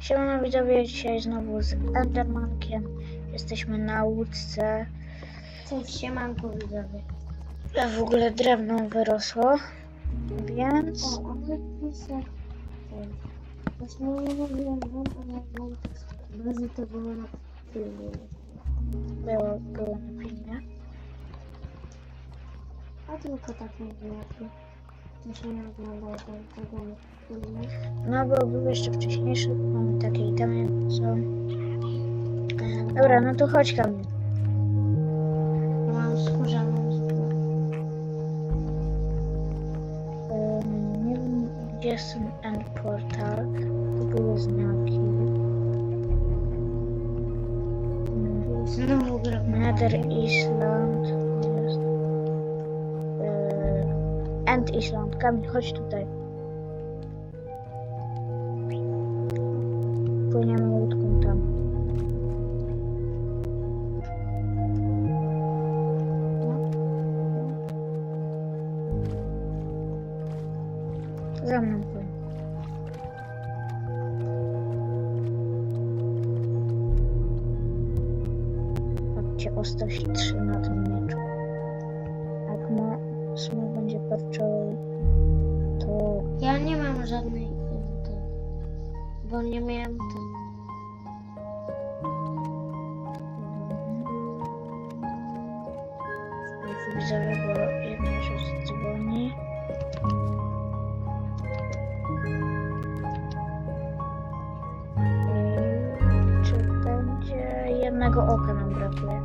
Siemano widzowie, dzisiaj znowu z Endermankiem. Jesteśmy na łódce. Cześć, siemanko widzowie. A w ogóle drewno wyrosło. Więc O, ale pisze... Właśnie nie mówiłem wam, ale bazy to było na filmie. było, było na filmie. A tylko tak mówiłem. To się nie oglądał ten tego. No bo był jeszcze wcześniejszy. Mamy takie itemy, co... Dobra, no to chodź Kamil. Mam skórzaną. Ym, Nie wiem gdzie ten end portal. Tu były znaki. Znowu gram. Nether Island. Jest. End Island. Kamil, chodź tutaj. Płyniemy łódką tam. Za mną płyń. Patrzcie, o 103 na tym mieczu. Jak ma smok będzie parczował, to Ja nie mam żadnej... Bo nie miałem tej. widzowie, bo jedna rzecz dzwoni. I czy będzie jednego oka nam brakuje?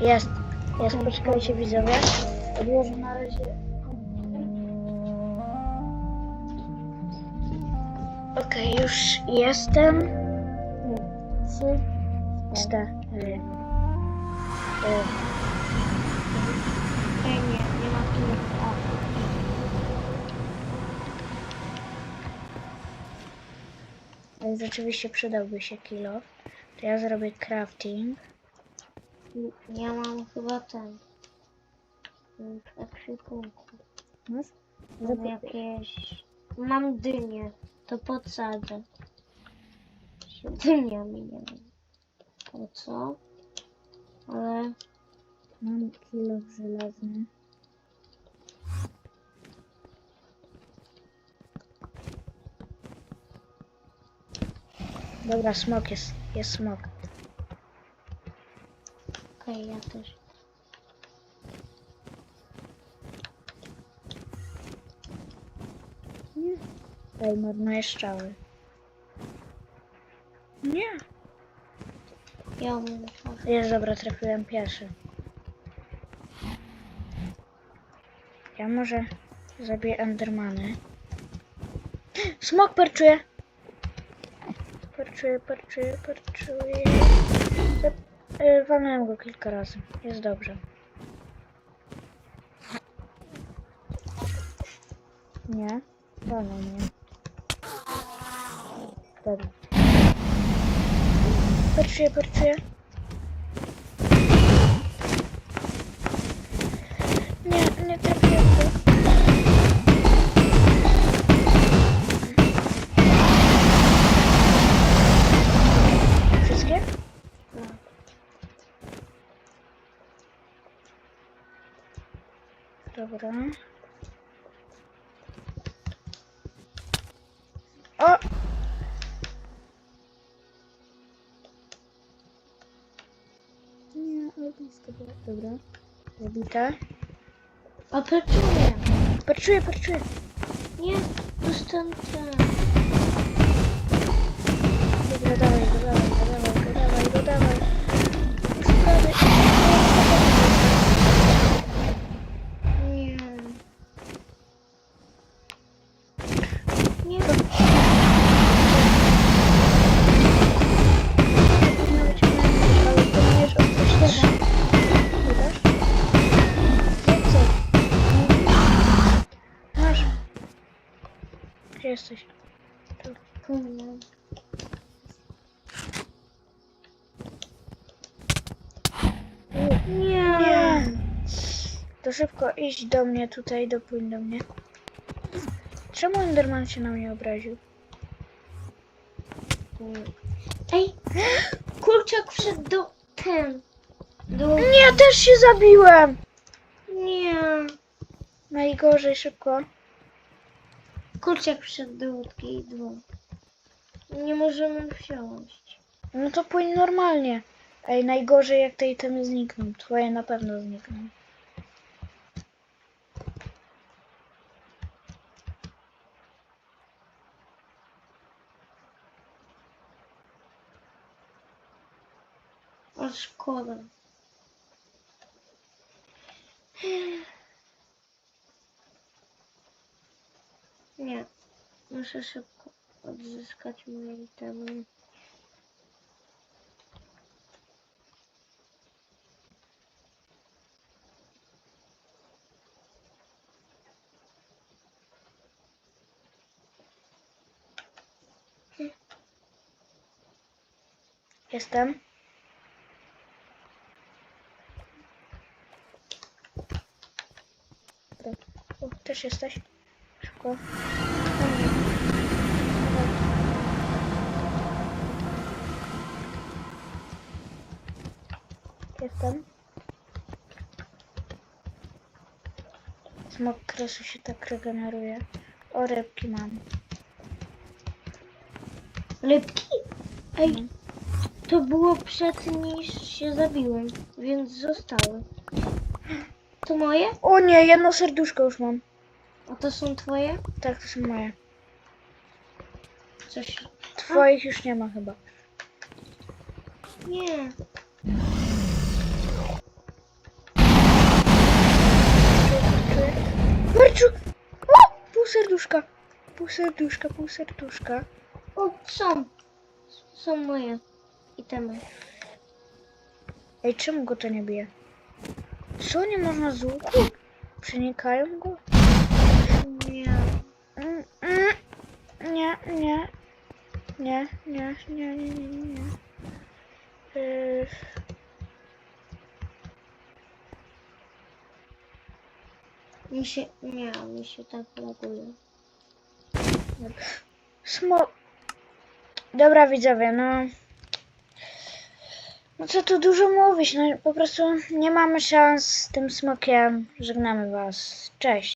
Jest, jest, poczekajcie widzowie. Odłożę na razie. Okej, już jestem. Trzy... Cztery. Ej, nie, nie ma tu... A. ale rzeczywiście przydałby się kilo. To ja zrobię crafting. Ja mam chyba ten. ekwipunku. Masz? Mam jakieś. Mam dynię. To podsadzę. Się Dyniami nie wiem. Po co? Ale. Mam kilo żelazny. Dobra, smok jest. Jest smok. Okej, ja też. Nie. Ej, marnuję strzały. Nie. Ja mam. Jest dobra, trafiłem pierwszy. Ja może zabiję Endermany. Smok perczuje! Perczuje, perczuje, perczuje. Y, Walnąłem go kilka razy. Jest dobrze. Nie. Walnął mnie. Dobra. Perczuje, perczuje. Dobra. O! Nie, ale blisko było. Dobra. Zabita. A peczuję! Perczuję, perczuję. Nie, dostałem Kurde. Nie To szybko iść do mnie tutaj, dopłyń do mnie. Czemu Enderman się na mnie obraził? Ej! Kurczak wszedł do ten. Do... Nie, też się zabiłem! Nie. Najgorzej, szybko. Kurczak wszedł do łódki i dwóch. Nie możemy wsiąść. No to płyń normalnie. Ej, najgorzej jak te itemy znikną. Twoje na pewno znikną. A szkoda. Nie. Muszę szybko odzyskać moje itemy. Jestem. O, też jesteś. Szybko. Jestem. Smok kresu się tak regeneruje. O, rybki mam. Rybki? Ej, to było przed niż się zabiłem, więc zostały. To moje? O nie, jedno serduszko już mam. A to są twoje? Tak, to są moje. Coś. Twoich już nie ma chyba. Nie. Marciu! O! Pół serduszka. Pół serduszka, pół serduszka. O, są. Są moje itemy. Ej, czemu go to nie bije? Co, nie można z łuku? Przenikają go? Nie. Mm, mm. Nie. Nie, nie, nie, nie, nie, nie. nie. Yy, Mi się. Nie, mi się tak laguje. Smo... Dobra widzowie, no... No co tu dużo mówić, no po prostu nie mamy szans z tym smokiem. Żegnamy was. Cześć.